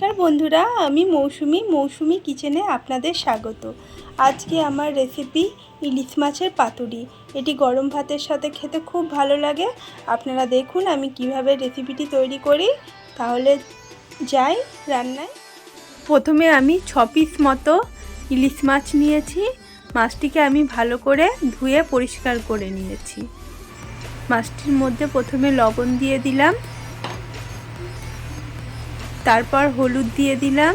নমস্কার বন্ধুরা, আমি মৌসুমি মৌসুমি কিচেনে আপনাদের স্বাগত। আজকে আমার রেসিপি ইলিশ মাছের পাতুরি। এটি গরম ভাতের সাথে খেতে খুব ভালো লাগে। আপনারা দেখুন আমি কীভাবে রেসিপিটি তৈরি করি। তাহলে যাই রান্নায়। প্রথমে আমি ছ পিস মতো ইলিশ মাছ নিয়েছি। মাছটিকে আমি ভালো করে ধুয়ে পরিষ্কার করে নিয়েছি। মাছটির মধ্যে প্রথমে লবণ দিয়ে দিলাম। তারপর হলুদ দিয়ে দিলাম।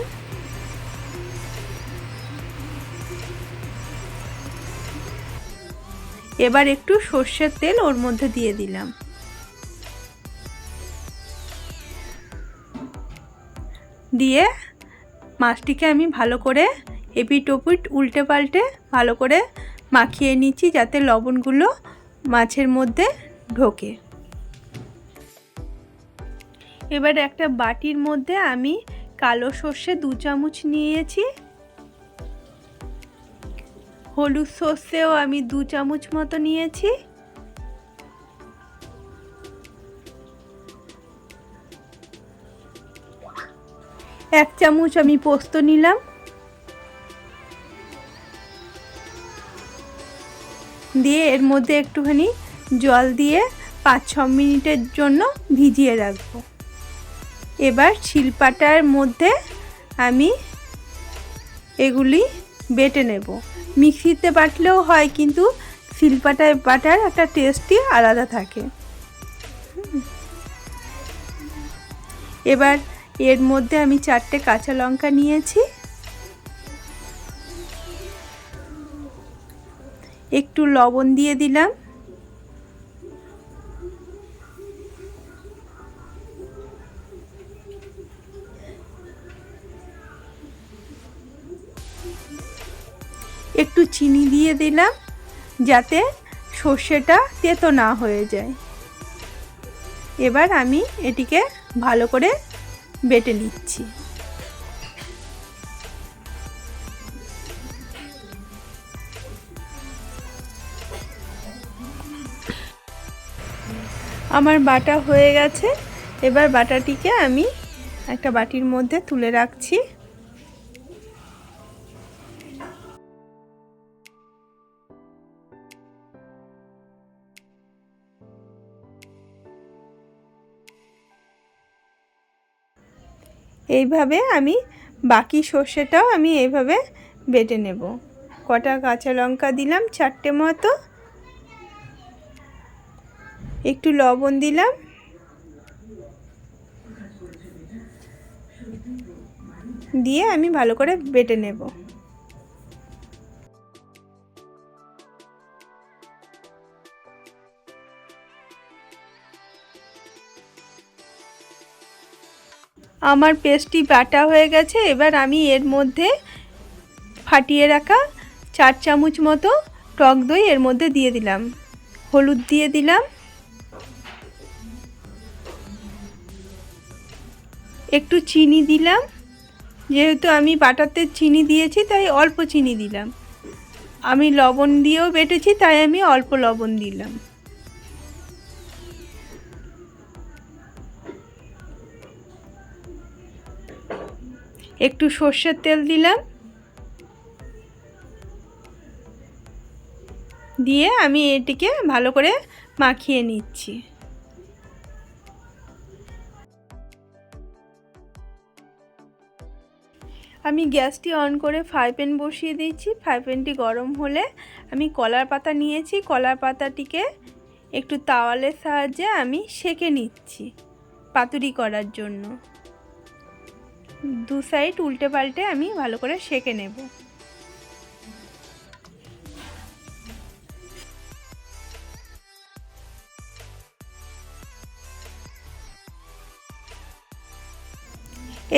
এবার একটু সর্ষের তেল ওর মধ্যে দিয়ে দিলাম। দিয়ে মাছটিকে আমি ভালো করে এপিট ওপিট উল্টে পাল্টে ভালো করে মাখিয়ে নিচ্ছি যাতে লবণগুলো মাছের মধ্যে ঢোকে। এবার একটা বাটির মধ্যে আমি কালো সর্ষে দু চামচ নিয়েছি। হলুদ সর্ষেও আমি দু চামচ মতো নিয়েছি। এক চামচ আমি পোস্ত নিলাম। দিয়ে এর মধ্যে একটুখানি জল দিয়ে পাঁচ ছ মিনিটের জন্য ভিজিয়ে রাখব। এবার শিলপাটার মধ্যে আমি এগুলি বেটে নেব। মিক্সিতে বাটলেও হয়, কিন্তু শিলপাটায় বাটার একটা টেস্টই আলাদা থাকে। এবার এর মধ্যে আমি চারটে কাঁচা লঙ্কা নিয়েছি। একটু লবণ দিয়ে দিলাম। চিনি দিয়ে দিলাম যাতে সর্ষেটা তেতো না হয়ে যায়। এবার আমি এটিকে ভালো করে বেটে নিচ্ছি। আমার বাটা হয়ে গেছে। এবার বাটাটিকে আমি একটা বাটির মধ্যে তুলে রাখছি। এইভাবে আমি বাকি সর্ষেটাও আমি এইভাবে বেটে নেব। কটা কাঁচা লঙ্কা দিলাম, চারটে মতো। একটু লবণ দিলাম। দিয়ে আমি ভালো করে বেটে নেব। আমার পেস্টটি বাটা হয়ে গেছে, এবার আমি এর মধ্যে ফাটিয়ে রাখা চার চামচ মতো টক দই এর মধ্যে দিয়ে দিলাম। হলুদ দিয়ে দিলাম। একটু চিনি দিলাম। যেহেতু আমি বাটাতে চিনি দিয়েছি, তাই অল্প চিনি দিলাম। আমি লবণ দিয়েও বেটেছি, তাই আমি অল্প লবণ দিলাম। একটু সর্ষের তেল দিলাম। দিয়ে আমি এটিকে ভালো করে মাখিয়ে নিচ্ছি। আমি গ্যাসটি অন করে ফ্রাই প্যান বসিয়ে দিয়েছি। ফ্রাই প্যানটি গরম হলে আমি কলার পাতা নিয়েছি। কলার পাতাটিকে একটু তাওয়ালের সাহায্যে আমি সেকে নিচ্ছি পাতুরি করার জন্য। দু সাইড উল্টে পাল্টে আমি ভালো করে সেকে নেব।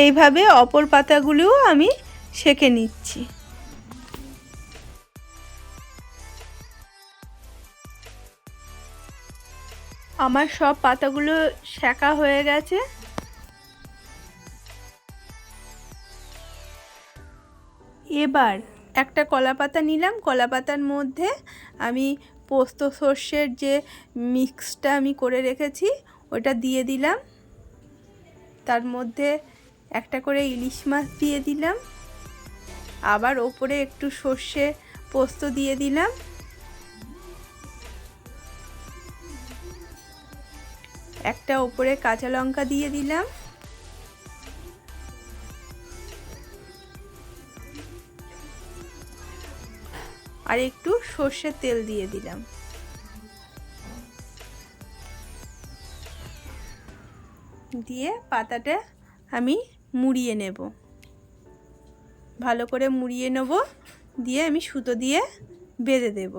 এইভাবে অপর পাতাগুলোও আমি সেকে নিচ্ছি। আমার সব পাতাগুলো সেকা হয়ে গেছে। এবার একটা কলা পাতা নিলাম। কলা পাতার মধ্যে আমি পোস্ত সর্ষের যে মিক্সটা আমি করে রেখেছি, ওটা দিয়ে দিলাম। তার মধ্যে একটা করে ইলিশ মাছ দিয়ে দিলাম। আবার ওপরে একটু সর্ষে পোস্ত দিয়ে দিলাম। একটা ওপরে কাঁচা লঙ্কা দিয়ে দিলাম। আর একটু সর্ষের তেল দিয়ে দিলাম। দিয়ে পাতাটা আমি মুড়িয়ে নেব। ভালো করে মুড়িয়ে নেব, দিয়ে আমি সুতো দিয়ে বেঁধে দেব।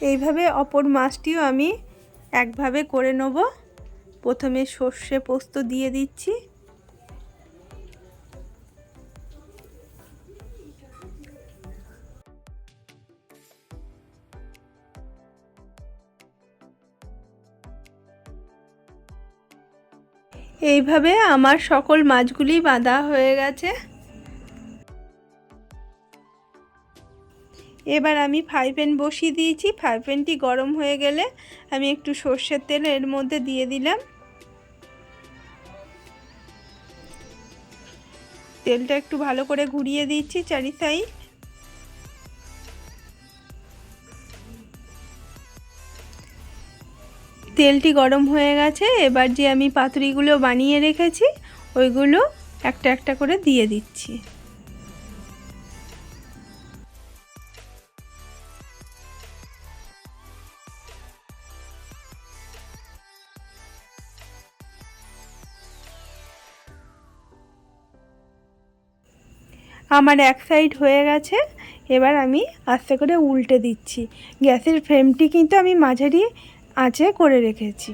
এইভাবে অপর মাছটিও আমি একভাবে করে নেব। প্রথমে সর্ষে পোস্ত দিয়ে দিচ্ছি। এইভাবে আমার সকল মাছগুলি বাঁধা হয়ে গেছে। এবার আমি ফ্রাই প্যান বসিয়ে দিয়েছি। ফ্রাই প্যানটি গরম হয়ে গেলে আমি একটু সর্ষের তেল এর মধ্যে দিয়ে দিলাম। তেলটা একটু ভালো করে ঘুরিয়ে দিচ্ছি চারি সাইড। তেলটি গরম হয়ে গেছে। এবার যে আমি পাতুরিগুলো বানিয়ে রেখেছি, ওইগুলো একটা একটা করে দিয়ে দিচ্ছি। আমার এক সাইড হয়ে গেছে, এবার আমি আস্তে করে উল্টে দিচ্ছি। গ্যাসের ফ্লেমটি কিন্তু আমি মাঝারি আঁচে করে রেখেছি।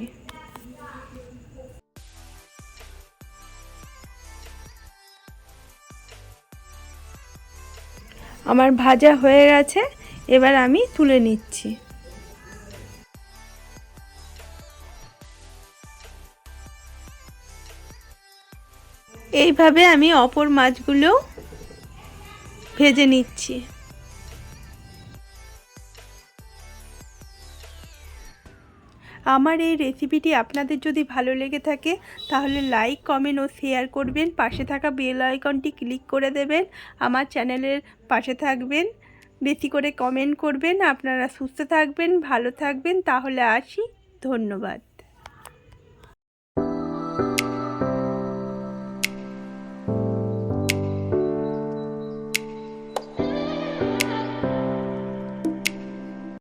আমার ভাজা হয়ে গেছে, এবার আমি তুলে নিচ্ছি। এইভাবে আমি অপর মাছগুলো ভেজে নিচ্ছি। আমার এই রেসিপিটি আপনাদের যদি ভালো লেগে থাকে, তাহলে লাইক, কমেন্ট ও শেয়ার করবেন। পাশে থাকা বেল আইকনটি ক্লিক করে দেবেন। আমার চ্যানেলের পাশে থাকবেন। বেশি করে কমেন্ট করবেন। আপনারা সুস্থ থাকবেন, ভালো থাকবেন। তাহলে আসি। ধন্যবাদ।